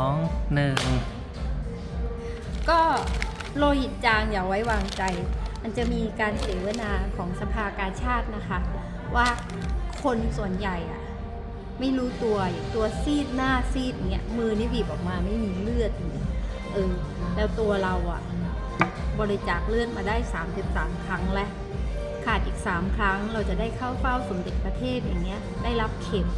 สองหนึ่งก็โลหิตจางอย่าไว้วางใจ มันจะมีการเสวนาของสภากาชาตินะคะ ว่าคนส่วนใหญ่อะไม่รู้ตัวอย่างตัวซีดหน้าซีดเงี้ยมือนี่บีบออกมาไม่มีเลือดเงี้ยเออแล้วตัวเราอะบริจาคเลือดมาได้ 33 ครั้งแล้ว ขาดอีก 3 ครั้งเราจะได้เข้าเฝ้าสมเด็จประเทศอย่างเงี้ยได้รับเข็ม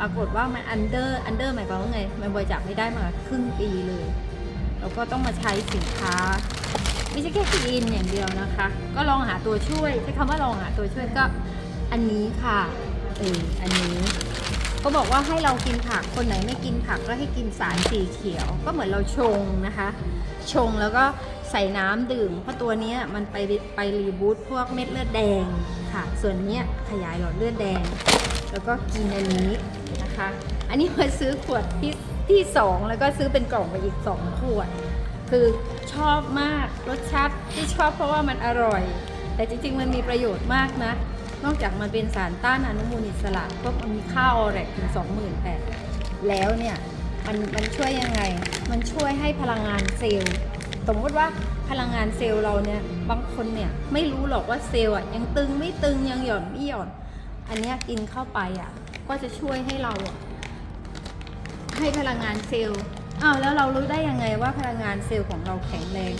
ปรากฏว่ามันอันเดอร์อันเดอร์หมายความว่าไง มันบริจาคไม่ได้มาครึ่งปีเลยเราก็ต้องมาใช้สินค้า ไม่ใช่แค่สีอินอย่างเดียวนะคะ ก็ลองหาตัวช่วยใช้คำว่าลองหาตัวช่วยก็อันนี้ค่ะเอออันนี้ ก็บอกว่าให้เรากินผักคนไหนไม่กินผักก็ให้กินสารสีเขียว ก็เหมือนเราชงนะคะ ชงแล้วก็ใส่น้ำดื่ม เพราะตัวนี้มันไปไปรีบูตพวกเม็ดเลือดแดงค่ะ ส่วนนี้ขยายหลอดเลือดแดง แล้วก็กินอันนี้นะคะ อันนี้มาซื้อขวดที่ที่สองแล้วก็ซื้อเป็นกล่องไปอีกสองขวด คือชอบมากรสชาติที่ชอบเพราะว่ามันอร่อย แต่จริงๆมันมีประโยชน์มากนะ นอกจากมันเป็นสารต้านอนุมูลอิสระก็มันมีค่าออแรกถึง 28,000แล้วเนี่ยมันมันช่วยยังไง มันช่วยให้พลังงานเซลล์สมมติว่าพลังงานเซลล์เราเนี่ยบางคนเนี่ยไม่รู้หรอกว่าเซลล์อะยังตึงไม่ตึงยังหย่อนไม่หย่อน อันนี้กินเข้าไปอะก็จะช่วยให้เราอะให้พลังงานเซลล์อ้าวแล้วเรารู้ได้ยังไงว่าพลังงานเซลล์ของเราแข็งแรง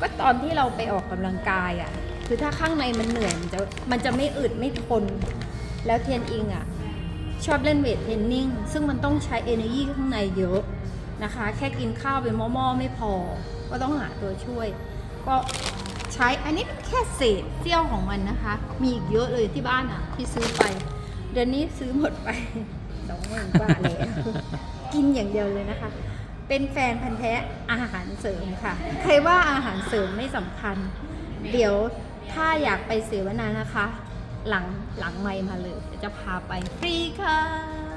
ก็ตอนที่เราไปออกกำลังกายอะ คือถ้าข้างในมันเหนื่อยมันจะมันจะไม่อึดไม่ทน แล้วเทียนอิงอะ ชอบเล่นเวทเทรนนิ่งซึ่งมันต้องใช้ energy ข้างในเยอะนะคะ แค่กินข้าวเป็นหม้อๆไม่พอ ก็ต้องหาตัวช่วย ก็ใช้อันนี้แค่เศษเสี้ยวของมันนะคะ มีอีกเยอะเลยที่บ้านอะ ที่ซื้อไป เดือนนี้ซื้อหมดไปสองหมื่นกว่าแล้วกินอย่างเดียวเลยนะคะ เป็นแฟนพันธ์แท้อาหารเสริมค่ะ ใครว่าอาหารเสริมไม่สำคัญ เดี๋ยวถ้าอยากไปเสวนานะคะ หลังหลังไมมาเลยจะพาไปฟรีค่ะ